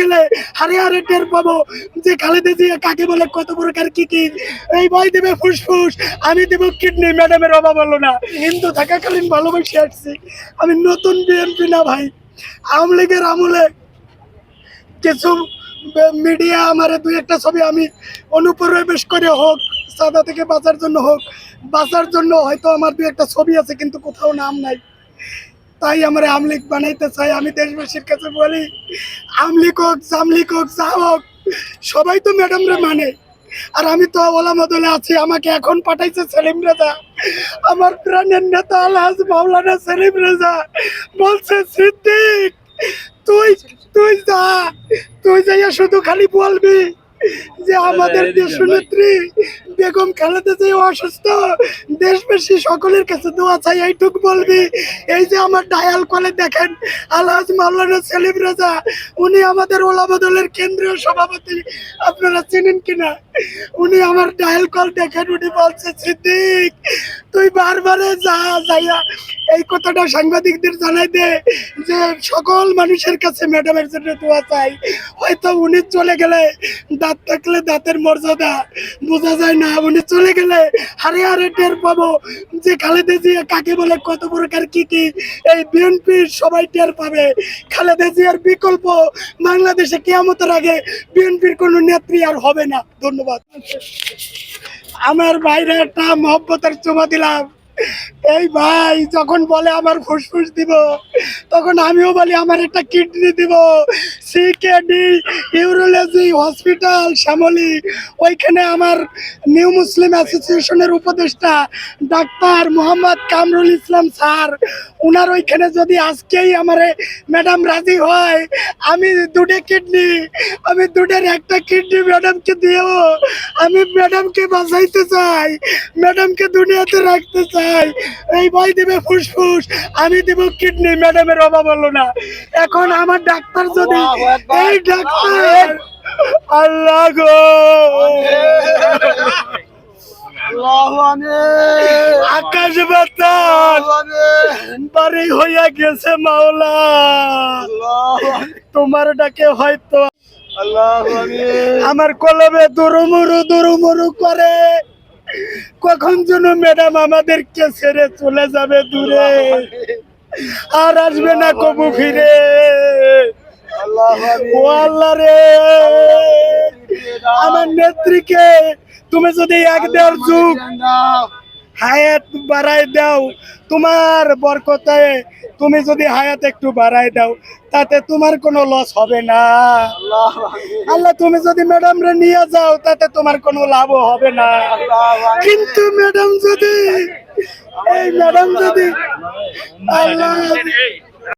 গেলে হারে হারে টের পাবো যে খালেদা জিয়া কাকে বলে, কত প্রকার কি কি। এই ভাই দেবে, ফুসফুস। আমি দেব কিডনি, ম্যাডামের অভাব হলো না। হিন্দু থাকাকালীন ভালোবেসে আসছি। আমি নতুন বিএনপি না ভাই। আওয়ামী লীগের আমলে কিছু মিডিয়া আমার দুই একটা ছবি আমি অনুপ্রবেশ করে হোক, সাদা থেকে বাঁচার জন্য হোক, বাঁচার জন্য হয়তো আমার দুই একটা ছবি আছে, কিন্তু কোথাও নাম নাই। তাই আমার আমলিক বানাইতে চাই। আমি দেশবাসীর কাছে বলি, আমলিক হোক জামলিক হোক, যা হোক, সবাই তো ম্যাডামরা মানে। আর আমি তো ওলা মদলে আছি, আমাকে এখন পাঠাইছে সেলিম রেজা। আমার প্রাণের নেতা আলহাজ মাওলানা সেলিম রেজা বলছে, সিদ্দিক, তুই তুই যা, তুই যাইয়া শুধু খালি বলবি। যে আমাদের দেশনেত্রী বেগম খালেদা যে অসুস্থ দেশবাসী সকলের কাছে দোয়া চাই এইটুক বলবি। এই যে আমার ডায়াল কলে দেখেন আলহাজ মাওলানা সেলিম রাজা উনি আমাদের ওলামা দলের কেন্দ্রীয় সভাপতি। আপনারা চেনেন কিনা? উনি আমার ডায়াল কল দেখেন উনি বলছে সিদ্দিক তুই বারবারে যা যাইয়া এই কথাটা সাংবাদিকদের জানাই দে যে সকল মানুষের কাছে ম্যাডামের জন্য দোয়া চাই। হয়তো উনি চলে গেলে দাঁত থাকলে দাঁতের মর্যাদা, বোঝা যায় না, উনি চলে গেলে হারে হারে টের পাবো যে খালেদা জিয়া কাকে বলে, কত প্রকার কি কি, এই বিএনপির সবাই টের পাবে। খালেদা জিয়ার বিকল্প বাংলাদেশে কেয়ামতের আগে বিএনপির কোনো নেত্রী আর হবে না। ধন্যবাদ। আমার বাইরে একটা মহব্বতের চুমা দিলাম। এই ভাই, যখন বলে আমার ফুসফুস দিব, তখন আমিও বলি আমার একটা কিডনি দিব। CKD urology hospital, Shyamoli. ওইখানে আমার নিউ মুসলিম অ্যাসোসিয়েশনের উপদেষ্টা ডাক্তার মোহাম্মদ কামরুল ইসলাম স্যার ওনার ওইখানে যদি আজকেই আমার ম্যাডাম রাজি হয়, আমি দুটো কিডনি, আমি দুটোর একটা কিডনি ম্যাডামকে দিও আমি ম্যাডামকে বাঁচাইতে চাই, ম্যাডামকে দুনিয়াতে রাখতে চাই। এই ভাই দেবে ফুসফুস আমি দেব কিডনি ম্যাডামের অভাব হলো না। এখন আমার ডাক্তার যদি এই ডাক্তার আল্লাহ গো। আকাশ বাতাস বাড়ি হইয়া গেছে মাওলা। তোমার ডাকে হয়তো আমার কলমে দুরুমুরু দুরুমুরু করে। কখন যেন ম্যাডাম আমাদেরকে ছেড়ে চলে যাবে দূরে? আর আসবে না কবু ফিরে। ও আল্লাহ রে। আমার নেত্রীকে তুমি যদি এক দেড় যুগ হায়াত বাড়াই দাও। তোমার বরকতায় তুমি যদি হায়াত একটু বাড়াই দাও তাতে তোমার কোনো লস হবে না। আল্লাহ তুমি যদি ম্যাডাম রে নিয়ে যাও তাতে তোমার কোনো লাভও হবে না। কিন্তু ম্যাডাম যদি এই ম্যাডাম যদি আল্লাহ